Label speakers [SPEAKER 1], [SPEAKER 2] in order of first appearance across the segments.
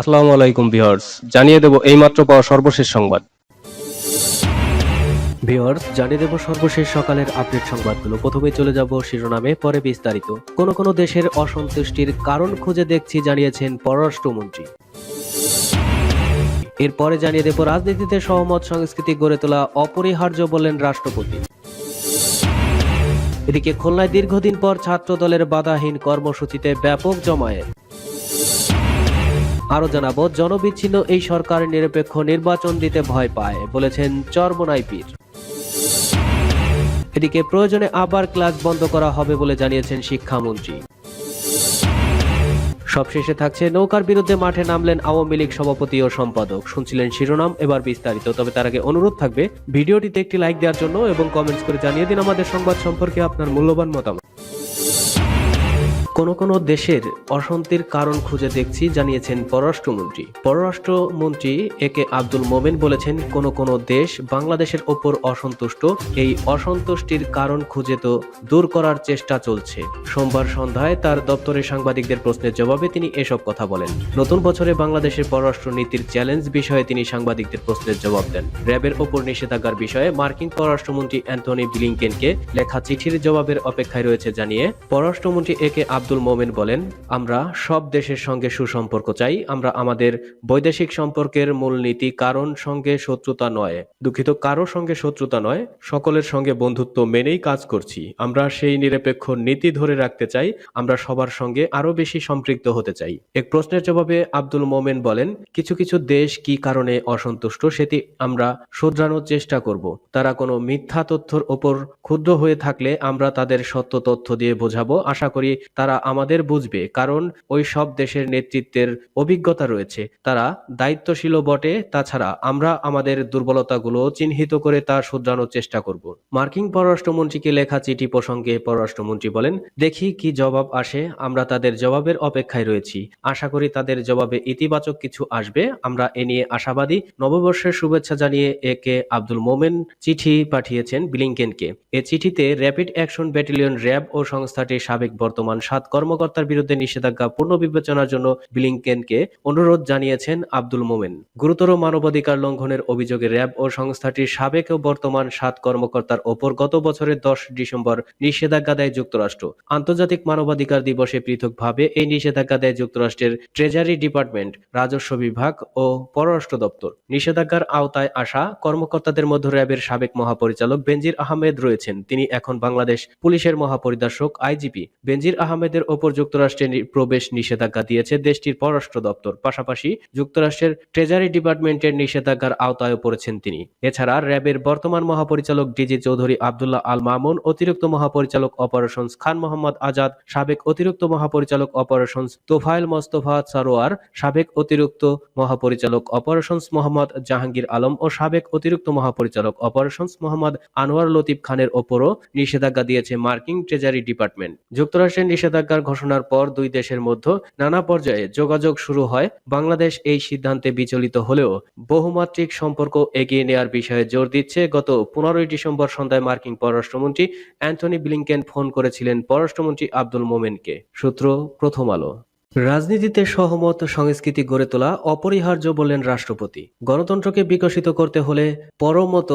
[SPEAKER 1] আসসালামু আলাইকুম ভিউয়ার্স, জানিয়ে দেব এইমাত্র পাওয়া সর্বশেষ সংবাদ।
[SPEAKER 2] ভিওর্স জানিয়ে দেব সর্বশেষ সকালের আপডেট সংবাদগুলো। প্রথমে চলে যাব শিরোনামে, পরে বিস্তারিত। কোন কোন দেশের অসন্তুষ্টির কারণ খুঁজে দেখছি, জানিয়েছেন পররাষ্ট্রমন্ত্রী। এরপরে জানিয়ে দেব রাজনীতিতে সহমত সংস্কৃতি গড়ে তোলা অপরিহার্য বললেন রাষ্ট্রপতি। এদিকে খুলনায় দীর্ঘদিন পর ছাত্র দলের বাধাহীন কর্মসূচিতে ব্যাপক জমায়েত। আরও জানাব, জনবিচ্ছিন্ন এই সরকার নিরপেক্ষ নির্বাচন দিতে ভয় পায়, বলেছেন চরমনাই পীর। এদিকে প্রয়োজনে আবার ক্লাস বন্ধ করা হবে বলে জানিয়েছেন শিক্ষামন্ত্রী। সবশেষে থাকছে, নৌকার বিরুদ্ধে মাঠে নামলেন আওয়ামী লীগ সভাপতি ও সম্পাদক। শুনছিলেন শিরোনাম, এবার বিস্তারিত। তবে তার আগে অনুরোধ থাকবে, ভিডিওটিতে একটি লাইক দেওয়ার জন্য এবং কমেন্টস করে জানিয়ে দিন আমাদের সংবাদ সম্পর্কে আপনার মূল্যবান মতামত। কোন কোন দেশের অশান্তির কারণ খুঁজে দেখছি, জানিয়েছেন পররাষ্ট্রমন্ত্রী। পররাষ্ট্রমন্ত্রী এ কে আব্দুল মোমেন বলেছেন, কোন কোন দেশ বাংলাদেশের ওপর অসন্তুষ্ট, এই অসন্তুষ্টির কারণ খুঁজে তো দূর করার চেষ্টা চলছে। সোমবার সন্ধ্যায় তার দপ্তরে সাংবাদিকদের প্রশ্নের জবাবে তিনি এসব কথা বলেন। নতুন বছরে বাংলাদেশের পররাষ্ট্র নীতির চ্যালেঞ্জ বিষয়ে তিনি সাংবাদিকদের প্রশ্নের জবাব দেন। র্যাবের ওপর নিষেধাজ্ঞার বিষয়ে মার্কিন পররাষ্ট্রমন্ত্রী অ্যান্থনি ব্লিংকেনকে লেখা চিঠির জবাবের অপেক্ষায় রয়েছে জানিয়ে, পররাষ্ট্রমন্ত্রী এ কে আব্দুল মোমেন বলেন, আমরা সব দেশের সঙ্গে সুসম্পর্ক চাই, আমরা আমাদের বৈদেশিক সম্পর্কের মূলনীতি কারণ সঙ্গে শত্রুতা নয়। দুঃখিত কারও সঙ্গে শত্রুতা নয়, সকলের সঙ্গে বন্ধুত্ব মেনেই কাজ করছি। আমরা সেই নিরপেক্ষ নীতি ধরে রাখতে চাই, আমরা সবার সঙ্গে আরও বেশি সম্পৃক্ত হতে চাই। এক প্রশ্নের জবাবে আব্দুল মোমেন বলেন, কিছু কিছু দেশ কি কারণে অসন্তুষ্ট সেটি আমরা শুধরানোর চেষ্টা করব। তারা কোনো মিথ্যা তথ্যর ওপর ক্ষুদ্র হয়ে থাকলে আমরা তাদের সত্য তথ্য দিয়ে বোঝাবো। আশা করি তারা আমাদের বুঝবে, কারণ ওই সব দেশের নেতৃত্বের অভিজ্ঞতা রয়েছে। তারা দায়িত্বশীলও বটে, তাছাড়া আমরা আমাদের দুর্বলতাগুলো চিহ্নিত করে তা শুধরানোর চেষ্টা করব। মার্কিন পররাষ্ট্রমন্ত্রীকে লেখা চিঠি প্রসঙ্গে পররাষ্ট্রমন্ত্রী বলেন, দেখি কি জবাব আসে, আমরা তাদের জবাবের অপেক্ষায় রয়েছি। আশা করি তাদের জবাবে ইতিবাচক কিছু আসবে। আমরা এ নিয়ে আশাবাদী। নববর্ষের শুভেচ্ছা জানিয়ে এ কে আব্দুল মোমেন চিঠি পাঠিয়েছেন ব্লিংকেনকে। এ চিঠিতে র্যাপিড অ্যাকশন ব্যাটালিয়ন র্যাব ও সংস্থাটির সাবেক বর্তমান সাত কর্মকর্তার বিরুদ্ধে নিষেধাজ্ঞা পুনর্বিবেচনার জন্য ব্লিংকেনকে অনুরোধ জানিয়েছেন আব্দুল মোমেন। গুরুতর মানবাধিকার লঙ্ঘনের অভিযোগে র্যাব ও সংস্থাটির সাবেক ও বর্তমান সাত কর্মকর্তার ওপর গত বছরের দশ ডিসেম্বর নিষেধাজ্ঞা দেয় যুক্তরাষ্ট্র। আন্তর্জাতিক মানবাধিকার দিবসে পৃথকভাবে এই নিষেধাজ্ঞা দেয় যুক্তরাষ্ট্রের ট্রেজারি ডিপার্টমেন্ট, রাজস্ব বিভাগ ও পররাষ্ট্র দপ্তর। নিষেধাজ্ঞার আওতায় আসা কর্মকর্তাদের মধ্যে র্যাবের সাবেক মহাপরিচালক বেনজির আহমেদ রয়েছেন। তিনি এখন বাংলাদেশ পুলিশের মহাপরিদর্শক, আইজিপি। বেনজির আহমেদের ওপর যুক্তরাষ্ট্রের নি- প্রবেশ নিষেধাজ্ঞা দিয়েছে দেশটির পররাষ্ট্র দপ্তর। পাশাপাশি যুক্তরাষ্ট্রের ট্রেজারি ডিপার্টমেন্টের নিষেধাজ্ঞার আওতায় পড়েছেন তিনি। এছাড়া র্যাবের বর্তমান মহাপরিচালক ডিজি চৌধুরী আবদুল্লাহ আল মামুন, অতিরিক্ত মহাপরিচালক অপারেশনস খান মোহাম্মদ আজাদ, সাবেক অতিরিক্ত মহাপরিচালক অপারেশনস তোফায়েল মোস্তফা সারোয়ার, সাবেক অতিরিক্ত মহাপরিচালক অপারেশনস মোহাম্মদ জাহাঙ্গীর আলম ও সাবেক অতিরিক্ত মহাপরিচালক অপারেশনস মোহাম্মদ আনোয়ার লতিফ খানের ওপরও নিষেধাজ্ঞা দিয়েছে মার্কিন ট্রেজারি ডিপার্টমেন্ট। যুক্তরাষ্ট্রের নিষেধাজ্ঞার ঘোষণার পর দুই দেশের মধ্যে নানা পর্যায়ে যোগাযোগ শুরু হয়। বাংলাদেশ এই সিদ্ধান্তে বিচলিত হলেও বহুমাত্রিক সম্পর্ক এগিয়ে নেওয়ার বিষয়ে জোর দিচ্ছে গত পনেরোই ডিসেম্বর সন্ধ্যায় মার্কিন পররাষ্ট্রমন্ত্রী অ্যান্থনি ব্লিংকেন ফোন করেছিলেন পররাষ্ট্রমন্ত্রী আব্দুল মোমেনকে। সূত্র প্রথম আলো। রাজনীতিতে সহমত সংস্কৃতি গড়ে তোলা অপরিহার্য বললেন রাষ্ট্রপতি। গণতন্ত্রকে বিকশিত করতে হলে পরমত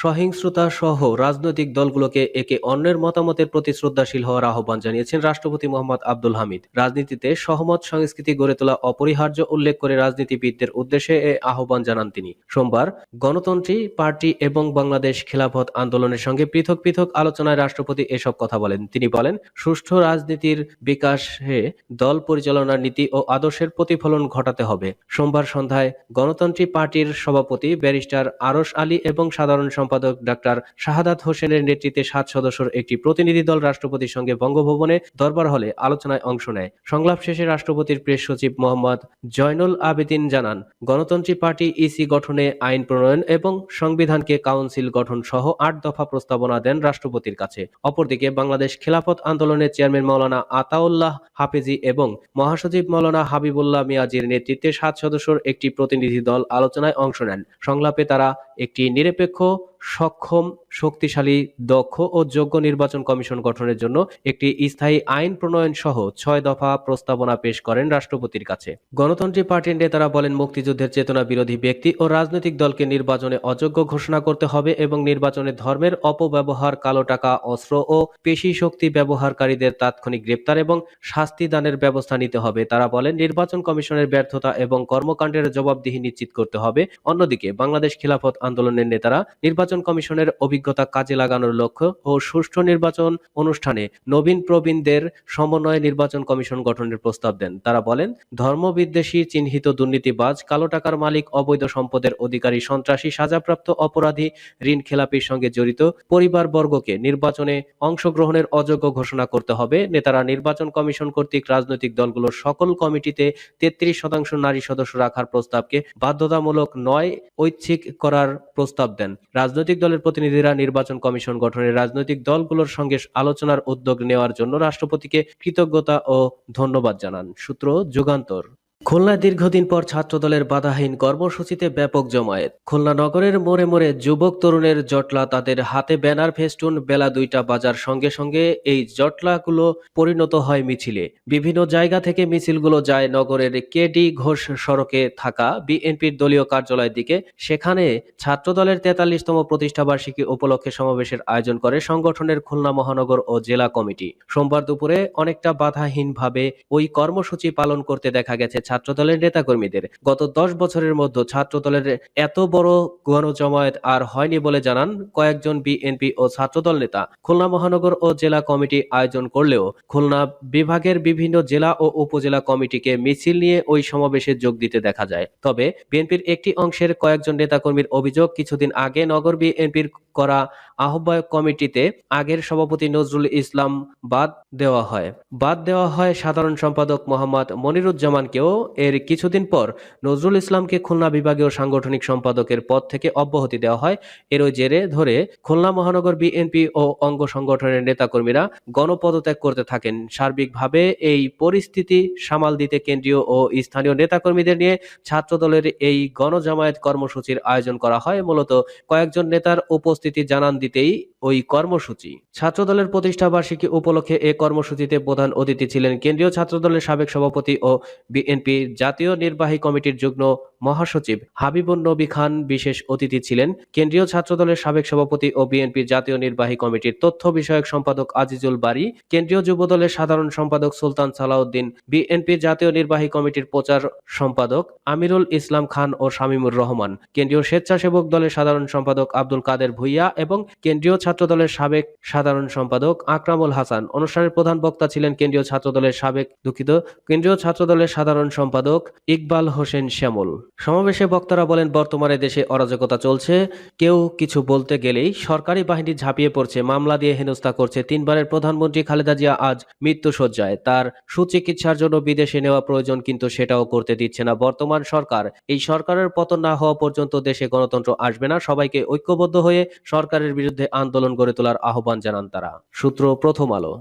[SPEAKER 2] সহিংসতা সহ রাজনৈতিক দলগুলোকে একে অন্যের মতামতের প্রতি শ্রদ্ধাশীল হওয়ার আহ্বান জানিয়েছেন রাষ্ট্রপতি মোহাম্মদ আব্দুল হামিদ। রাজনীতিতে সহমত সংস্কৃতি গড়ে তোলা অপরিহার্য উল্লেখ করে রাজনীতিবিদদের উদ্দেশ্যে এ আহ্বান জানান তিনি। সোমবার গণতন্ত্রী পার্টি এবং বাংলাদেশ খেলাফত আন্দোলনের সঙ্গে পৃথক পৃথক আলোচনায় রাষ্ট্রপতি এসব কথা বলেন। তিনি বলেন, সুষ্ঠু রাজনীতির বিকাশে দল পরিচালনার নীতি ও আদর্শের প্রতিফলন ঘটাতে হবে। সোমবার সন্ধ্যায় গণতন্ত্রী পার্টির সভাপতি, ব্যারিস্টার আরশ আলী এবং সাধারণ সম্পাদক ডাক্তার শাহাদাত হোসেনের নেতৃত্বে সাত সদস্যের একটি প্রতিনিধি দল রাষ্ট্রপতির সঙ্গে বঙ্গভবনে দরবার হলে আলোচনায় অংশ নেয়। সংলাপ শেষে রাষ্ট্রপতির প্রেস সচিব মোহাম্মদ জয়নুল আবেদিন জানান গণতন্ত্রী পার্টি ইসি গঠনে আইন প্রণয়ন এবং সংবিধানকে কাউন্সিল গঠন সহ আট দফা প্রস্তাবনা দেন রাষ্ট্রপতির কাছে। অপরদিকে বাংলাদেশ খেলাফত আন্দোলনের চেয়ারম্যান মাওলানা আতাউল্লাহ হাফেজি এবং মহাসচিব মৌলানা হাবিবুল্লাহ মিয়াজির নেতৃত্বে সাত সদস্যের একটি প্রতিনিধি দল আলোচনায় অংশ নেন। সংলাপে তারা একটি নিরপেক্ষ সক্ষম, শক্তিশালী, দক্ষ ও যোগ্য নির্বাচন কমিশন গঠনের জন্য একটি স্থায়ী আইন প্রণয়ন সহ ছয় দফা প্রস্তাবনা পেশ করেন রাষ্ট্রপতির কাছে। গণতন্ত্রী পার্টির নেতারা বলেন, মুক্তিযুদ্ধের চেতনা বিরোধী ব্যক্তি ও রাজনৈতিক দলকে নির্বাচনে অযোগ্য ঘোষণা করতে হবে এবং নির্বাচনে ধর্মের অপব্যবহার, কালো টাকা, অস্ত্র ও পেশি শক্তি ব্যবহারকারীদের তাৎক্ষণিক গ্রেপ্তার এবং শাস্তি দানের ব্যবস্থা নিতে হবে। তারা বলেন, নির্বাচন কমিশনের ব্যর্থতা এবং কর্মকাণ্ডের জবাবদিহি নিশ্চিত করতে হবে। অন্যদিকে, বাংলাদেশ খিলাফত আন্দোলনের নেতারা নির্বাচন কমিশনের অভিজ্ঞতা কাজে লাগানোর লক্ষ্য ও সুষ্ঠু নির্বাচন অনুষ্ঠানে নবীন প্রবীণদের সমন্বয়ে নির্বাচন কমিশন গঠনের প্রস্তাব দেন। তারা বলেন ধর্মবিদ্বেষী চিহ্নিত দুর্নীতিবাজ, কালো টাকার মালিক, অবৈধ সম্পদের অধিকারী, সন্ত্রাসী, সাজাপ্রাপ্ত অপরাধী, ঋণ খেলাপির সঙ্গে জড়িত পরিবারবর্গকে নির্বাচনে অংশগ্রহণের অযোগ্য ঘোষণা করতে হবে। নেতারা নির্বাচন কমিশন কর্তৃক রাজনৈতিক দলগুলোর সকল কমিটিতে তেত্রিশ শতাংশ নারী সদস্য রাখার প্রস্তাবকে বাধ্যতামূলক নয়, ঐচ্ছিক করার প্রস্তাব দেন। রাজনৈতিক দলের প্রতিনিধিরা নির্বাচন কমিশন গঠনে রাজনৈতিক দলগুলোর সঙ্গে আলোচনার উদ্যোগ নেওয়ার জন্য রাষ্ট্রপতিকে কৃতজ্ঞতা ও ধন্যবাদ জানান। সূত্র যুগান্তর। খুলনায় দীর্ঘদিন পর ছাত্রদলের বাধাহীন কর্মসূচিতে ব্যাপক জমায়েত। খুলনা নগরের মোড়ে মোড়ে যুবক তরুণের জটলা, তাদের হাতে ব্যানার, ফেস্টুন, বেলা দুইটা বাজার সঙ্গে সঙ্গে এই জটলাগুলো পরিণত হয় মিছিলে। বিভিন্ন জায়গা থেকে মিছিলগুলো যায় নগরের কেডি ঘোষ সড়কে থাকা বিএনপির দলীয় কার্যালয়ের দিকে। সেখানে ছাত্রদলের তেতাল্লিশতম প্রতিষ্ঠাবার্ষিকী উপলক্ষে সমাবেশের আয়োজন করে সংগঠনের খুলনা মহানগর ও জেলা কমিটি। সোমবার দুপুরে অনেকটা বাধাহীনভাবে ওই কর্মসূচি পালন করতে দেখা গেছে ছাত্রদলের নেতাকর্মীদের। গত দশ বছরের মধ্যে ছাত্রদলের এত বড় গণজমায়েত আর হয়নি বলে জানান কয়েকজন বিএনপি ও ছাত্রদল নেতা। খুলনা মহানগর ও জেলা কমিটি আয়োজন করলেও খুলনা বিভাগের বিভিন্ন জেলা ও উপজেলা কমিটিকে মিছিল নিয়ে ওই সমাবেশে যোগ দিতে দেখা যায়। তবে বিএনপির একটি অংশের কয়েকজন নেতাকর্মীর অভিযোগ কিছুদিন আগে নগর বিএনপির করা আহ্বায়ক কমিটিতে আগের সভাপতি নজরুল ইসলাম বাদ দেওয়া হয়। বাদ দেওয়া হয় সাধারণ সম্পাদক মোহাম্মদ মনিরুজ্জামানকেও এর কিছুদিন পর নজরুল ইসলামকে খুলনা বিভাগীয় সাংগঠনিক সম্পাদকের পদ থেকে অব্যাহতি দেওয়া হয়। এর জেরে ধরে খুলনা মহানগর বিএনপি ও অঙ্গ সংগঠনের নেতাকর্মীরা গণপদত্যাগ করতে থাকেন। সার্বিকভাবে এই পরিস্থিতি সামাল দিতে কেন্দ্রীয় ও স্থানীয় নেতাকর্মীদের নিয়ে ছাত্রদলের এই গণজামায়াত কর্মসূচির আয়োজন করা হয়। মূলত কয়েকজন নেতার উপস্থিতি জানান দিতেই ওই কর্মসূচি। ছাত্রদলের প্রতিষ্ঠা বার্ষিকী উপলক্ষে এ কর্মসূচিতে প্রধান অতিথি ছিলেন কেন্দ্রীয় ছাত্রদলের সাবেক সভাপতি ও বিএনপি জাতীয় নির্বাহী কমিটির যুগ্ম মহাসচিব হাবিবুন নবী খান বিশেষ অতিথি ছিলেন। কেন্দ্রীয় ছাত্রদলের সাবেক সভাপতি ও বিএনপির জাতীয় নির্বাহী কমিটির তথ্য বিষয়ক সম্পাদক আজিজুল বারি, কেন্দ্রীয় যুবদলের সাধারণ সম্পাদক সুলতান সালাউদ্দিন বিএনপির জাতীয় নির্বাহী কমিটির প্রচার সম্পাদক আমিরুল ইসলাম খান ও শামীমুর রহমান, কেন্দ্রীয় স্বেচ্ছাসেবক দলের সাধারণ সম্পাদক আব্দুল কাদের ভুইয়া এবং কেন্দ্রীয় ছাত্রদলের সাবেক সাধারণ সম্পাদক আকরামুল হাসান। অনুষ্ঠানের প্রধান বক্তা ছিলেন কেন্দ্রীয় ছাত্রদলের সাবেক দুঃখিত, কেন্দ্রীয় ছাত্রদলের সাধারণ সম্পাদক ইকবাল হোসেন শ্যামল। সমাবেশে বক্তারা বলেন, বর্তমানে দেশে অরাজকতা চলছে। কেউ কিছু বলতে গেলেই সরকারি বাহিনী ঝাঁপিয়ে পড়ছে, মামলা দিয়ে হেনস্থা করছে। তিনবারের প্রধানমন্ত্রী খালেদা জিয়া আজ মৃত্যু মৃত্যুসজ্জায় তার সুচিকিৎসার জন্য বিদেশে নেওয়া প্রয়োজন, কিন্তু সেটাও করতে দিচ্ছে না। বর্তমান সরকার, এই সরকারের পতন না হওয়া পর্যন্ত দেশে গণতন্ত্র আসবে না। সবাইকে ঐক্যবদ্ধ হয়ে সরকারের বিরুদ্ধে আন্দোলন গড়ে তোলার আহ্বান জানান তারা। সূত্র প্রথম আলো।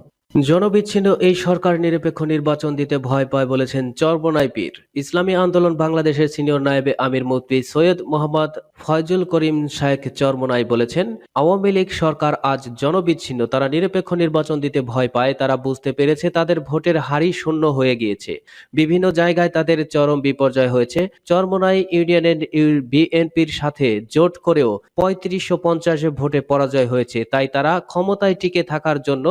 [SPEAKER 2] জনবিচ্ছিন্ন এই সরকার নিরপেক্ষ নির্বাচন দিতে ভয় পায় বলেছেন চরবনাই পীর। ইসলামী আন্দোলন বাংলাদেশের সিনিয়র নায়েবে আমির মুফতি সৈয়দ মোহাম্মদ ফয়জুল করিম শায়েখ চরমনাই বলেছেন, আওয়ামী লীগ সরকার আজ জনবিচ্ছিন্ন, তারা নিরপেক্ষ নির্বাচন দিতে ভয় পায়, তারা বুঝতে পেরেছে তাদের ভোটের হারই শূন্য হয়ে গিয়েছে। বিভিন্ন জায়গায় তাদের চরম বিপর্যয় হয়েছে। চরমনাই ইউনিয়নের বিএনপির সাথে জোট করেও পঁয়ত্রিশশো পঞ্চাশে ভোটে পরাজয় হয়েছে, তাই তারা ক্ষমতায় টিকে থাকার জন্য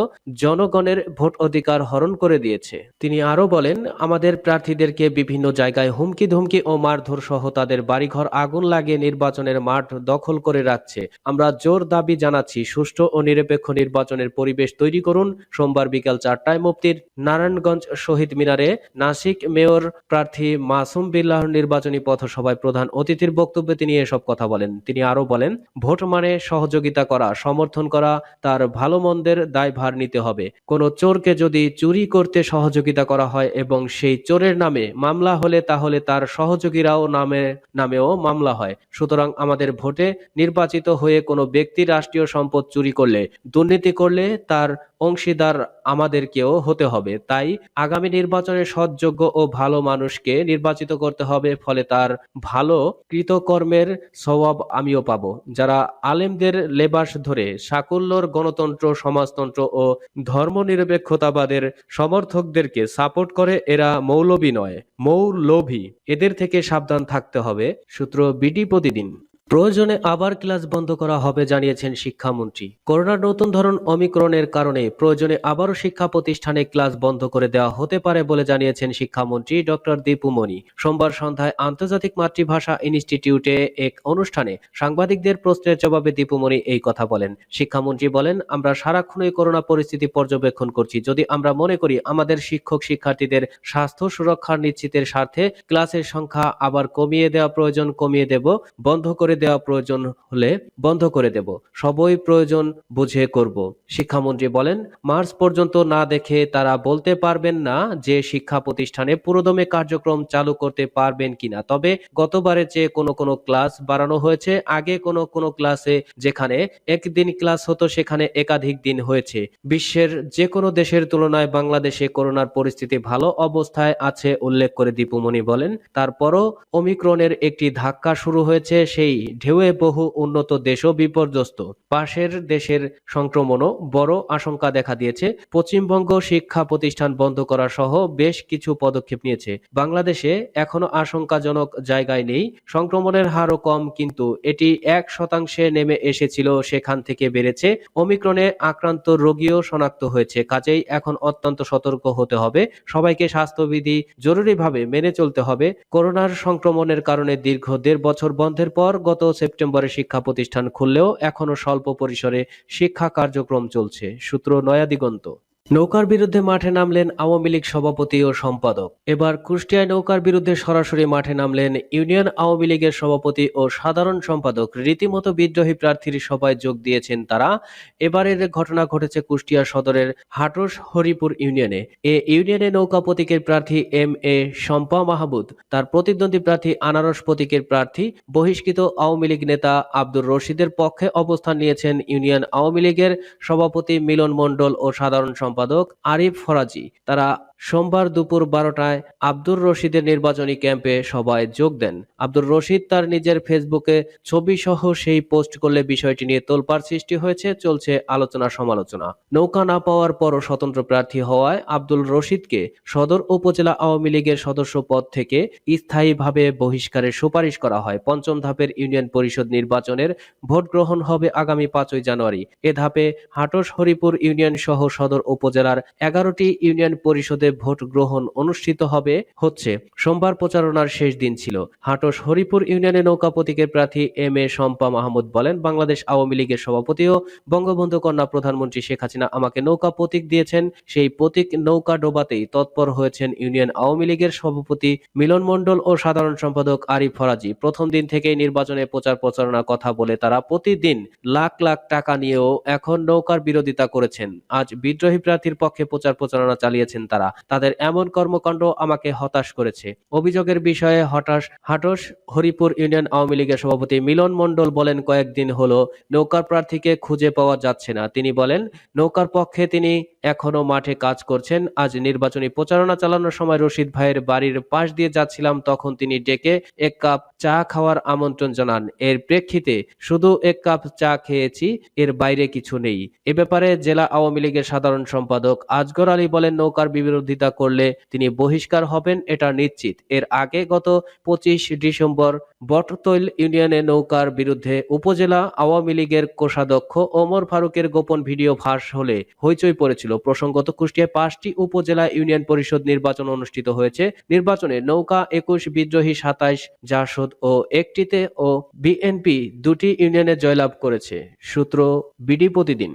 [SPEAKER 2] জনগণের ভোট অধিকার হরণ করে দিয়েছে। তিনি আরও বলেন, আমাদের প্রার্থীদেরকে বিভিন্ন জায়গায় হুমকি ধুমকি ও মারধর সহ তাদের বাড়িঘর আগুন লাগিয়ে নির্বাচনের মাঠ দখল করে রাখছে। আমরা জোর দাবি জানাচ্ছি, সুষ্ঠু ও নিরপেক্ষ নির্বাচনের পরিবেশ তৈরি করুন। সোমবার বিকাল চারটায় মুফতির নারায়ণগঞ্জ শহীদ মিনারে নাসিক মেয়র প্রার্থী মাসুম বিল্লাহর নির্বাচনী পথসভায় প্রধান অতিথির বক্তব্যে তিনি এসব কথা বলেন। তিনি আরও বলেন, ভোট মানে সহযোগিতা করা, সমর্থন করা, তার ভালো মন্দের দায়ভার নিতে হবে। কোনো চোরকে যদি চুরি করতে সহযোগিতা করা হয় এবং সেই চোরের নামে মামলা হলে তাহলে তার সহযোগীরাও নামে, নামেও মামলা হয়। সুতরাং আমাদের ভোটে নির্বাচিত হয়ে কোনো ব্যক্তি রাষ্ট্রীয় সম্পদ চুরি করলে, দুর্নীতি করলে তার অংশীদার আমাদেরকেও হতে হবে। তাই আগামী নির্বাচনে সৎযোগ্য ও ভালো মানুষকে নির্বাচিত করতে হবে, ফলে তার ভালো কৃতকর্মের স্বভাব আমিও পাব। যারা আলেমদের লেবাস ধরে সাকুল্যর গণতন্ত্র, সমাজতন্ত্র ও ধর্মনিরপেক্ষতাবাদের সমর্থকদেরকে সাপোর্ট করে, এরা মৌলবী নয়, মৌলভী। এদের থেকে সাবধান থাকতে হবে। সূত্র বিডি প্রতিদিন। প্রয়োজনে আবার ক্লাস বন্ধ করা হবে, জানিয়েছেন শিক্ষামন্ত্রী। করোনার নতুন ধরন অমিক্রণের কারণে প্রয়োজনে আবারও শিক্ষা প্রতিষ্ঠানে ক্লাস বন্ধ করে দেওয়া হতে পারে বলে জানিয়েছেন শিক্ষামন্ত্রী ডক্টর দীপুমণি সোমবার সন্ধ্যায় আন্তর্জাতিক মাতৃভাষা ইনস্টিটিউটে এক অনুষ্ঠানে সাংবাদিকদের প্রশ্নের জবাবে দীপুমণি এই কথা বলেন। শিক্ষামন্ত্রী বলেন, আমরা সারাক্ষণই করোনা পরিস্থিতি পর্যবেক্ষণ করছি। যদি আমরা মনে করি আমাদের শিক্ষক শিক্ষার্থীদের স্বাস্থ্য সুরক্ষা নিশ্চিতের স্বার্থে ক্লাসের সংখ্যা আবার কমিয়ে দেওয়া প্রয়োজন, কমিয়ে দেব, বন্ধ করে দেওয়া প্রয়োজন হলে বন্ধ করে দেব। সবই প্রয়োজন বুঝে করব। শিক্ষামন্ত্রী বলেন, মার্চ পর্যন্ত না দেখে তারা বলতে পারবেন না যে শিক্ষা প্রতিষ্ঠানে পুরোদমে কার্যক্রম চালু করতে পারবেন কিনা। তবে গতবারের চেয়ে কোনো কোনো ক্লাস বাড়ানো হয়েছে। আগে কোনো কোনো ক্লাসে যেখানে একদিন ক্লাস হতো, সেখানে একাধিক দিন হয়েছে। বিশ্বের যে কোনো দেশের তুলনায় বাংলাদেশে করোনার পরিস্থিতি ভালো অবস্থায় আছে, উল্লেখ করে দীপুমণি বলেন। তারপরও ওমিক্রনের একটি ধাক্কা শুরু হয়েছে, সেই ঢেউয়ে বহু উন্নত দেশও বিপর্যস্ত। পাশের দেশের সংক্রমণও বড় আশঙ্কা দেখা দিয়েছে। পশ্চিমবঙ্গ শিক্ষা প্রতিষ্ঠান বন্ধ করা সহ বেশ কিছু পদক্ষেপ নিয়েছে। বাংলাদেশে এখনও আশঙ্কাজনক জায়গায় নেই। সংক্রমণের হারও কম, কিন্তু এটি এক শতাংশে নেমে এসেছিল সেখান থেকে বেড়েছে। অমিক্রণে আক্রান্ত রোগীও শনাক্ত হয়েছে। কাজেই এখন অত্যন্ত সতর্ক হতে হবে। সবাইকে স্বাস্থ্যবিধি জরুরিভাবে মেনে চলতে হবে। করোনার সংক্রমণের কারণে দীর্ঘ দেড় বছর বন্ধের পর গত সেপ্টেম্বরে শিক্ষা প্রতিষ্ঠান খুললেও এখনও স্বল্প পরিসরে শিক্ষা কার্যক্রম চলছে সূত্র নয়া দিগন্ত নৌকার বিরুদ্ধে মাঠে নামলেন আওয়ামী লীগ সভাপতি ও সম্পাদক। এবার কুষ্টিয়ায় নৌকার বিরুদ্ধে সরাসরি মাঠে নামলেন ইউনিয়ন আওয়ামী লীগের সভাপতি ও সাধারণ সম্পাদক। রীতিমতো বিদ্রোহী প্রার্থীর সভায় যোগ দিয়েছেন তারা। এবারের ঘটনা ঘটেছে কুষ্টিয়া সদরের হাটস হরিপুর ইউনিয়নে। এ ইউনিয়নে নৌকা প্রতীকের প্রার্থী এম এ শম্পা মাহবুদ তার প্রতিদ্বন্দ্বী প্রার্থী আনারস প্রতীকের প্রার্থী বহিষ্কৃত আওয়ামী লীগ নেতা আব্দুর রশিদের পক্ষে অবস্থান নিয়েছেন ইউনিয়ন আওয়ামী লীগের সভাপতি মিলন মণ্ডল ও সাধারণ সম্পাদক। আরিফ ফরাজি। তারা সোমবার দুপুর বারোটায় আব্দুর রশিদের নির্বাচনী ক্যাম্পে সভায় যোগ দেন। আব্দুর রশিদ তার নিজের ফেসবুকে ছবি সহ সেই পোস্ট করলে বিষয়টি নিয়ে তোলপাড় সৃষ্টি হয়েছে, চলছে আলোচনা সমালোচনা। নৌকা না পাওয়ার পরও স্বতন্ত্র প্রার্থী হওয়ায় আব্দুল রশিদকে সদর উপজেলা আওয়ামী লীগের সদস্য পদ থেকে স্থায়ীভাবে বহিষ্কারের সুপারিশ করা হয়। পঞ্চম ধাপের ইউনিয়ন পরিষদ নির্বাচনের ভোট গ্রহণ হবে আগামী পাঁচই জানুয়ারি। এ ধাপে হাটস হরিপুর ইউনিয়ন সহ সদর উপজেলার এগারোটি ইউনিয়ন পরিষদে ভোট গ্রহণ অনুষ্ঠিত হবে হচ্ছে। সোমবার প্রচারণার শেষ দিন ছিল। হাটস হরিপুর ইউনিয়নে নৌকা প্রতীকের প্রার্থী এম এ শম্পা মাহমুদ বলেন, বাংলাদেশ আওয়ামী লীগের সভাপতি ও বঙ্গবন্ধু কন্যা প্রধানমন্ত্রী শেখ হাসিনা আমাকে নৌকা প্রতীক দিয়েছেন। সেই প্রতীক নৌকা ডোবাতেই তৎপর হয়েছেন ইউনিয়ন আওয়ামী লীগের সভাপতি মিলন মণ্ডল ও সাধারণ সম্পাদক আরিফ ফরাজি। প্রথম দিন থেকেই নির্বাচনে প্রচার প্রচারণা কথা বলে তারা প্রতিদিন লাখ লাখ টাকা নিয়েও এখন নৌকার বিরোধিতা করেছেন। আজ বিদ্রোহী প্রার্থীর পক্ষে প্রচার প্রচারণা চালিয়েছেন তারা। তাদের এমন কর্মকাণ্ড আমাকে হতাশ করেছে। অভিযোগের বিষয়ে হতাশ হাটস হরিপুর ইউনিয়ন আওয়ামী লীগের সভাপতি মিলন মণ্ডল বলেন, কয়েকদিন হলো নৌকার প্রার্থীকে খুঁজে পাওয়া যাচ্ছে না। তিনি বলেন, নৌকার পক্ষে তিনি এখনও মাঠে কাজ করছেন। আজ নির্বাচনী প্রচারণা চালানোর সময় রশিদ ভাইয়ের বাড়ির পাশ দিয়ে যাচ্ছিলাম, তখন তিনি ডেকে এক কাপ চা খাওয়ার আমন্ত্রণ জানান। এর প্রেক্ষিতে শুধু এক কাপ চা খেয়েছি, এর বাইরে কিছু নেই। এ ব্যাপারে জেলা আওয়ামী লীগের সাধারণ সম্পাদক আজগর আলী বলেন, নৌকার বিরোধিতা করলে তিনি বহিষ্কার হবেন, এটা নিশ্চিত। এর আগে গত পঁচিশ ডিসেম্বর বটতৈল ইউনিয়নে নৌকার বিরুদ্ধে উপজেলা আওয়ামী লীগের কোষাধ্যক্ষ ওমর ফারুকের গোপন ভিডিও ফাঁস হলে হইচই পড়েছিল। প্রসঙ্গত কুষ্টিয়ায় পাঁচটি উপজেলা ইউনিয়ন পরিষদ নির্বাচন অনুষ্ঠিত হয়েছে। নির্বাচনে নৌকা একুশ, বিদ্রোহী সাতাইশ, জাসদ ও একটিতে ও বিএনপি দুটি ইউনিয়নে জয়লাভ করেছে। সূত্র বিডি প্রতিদিন।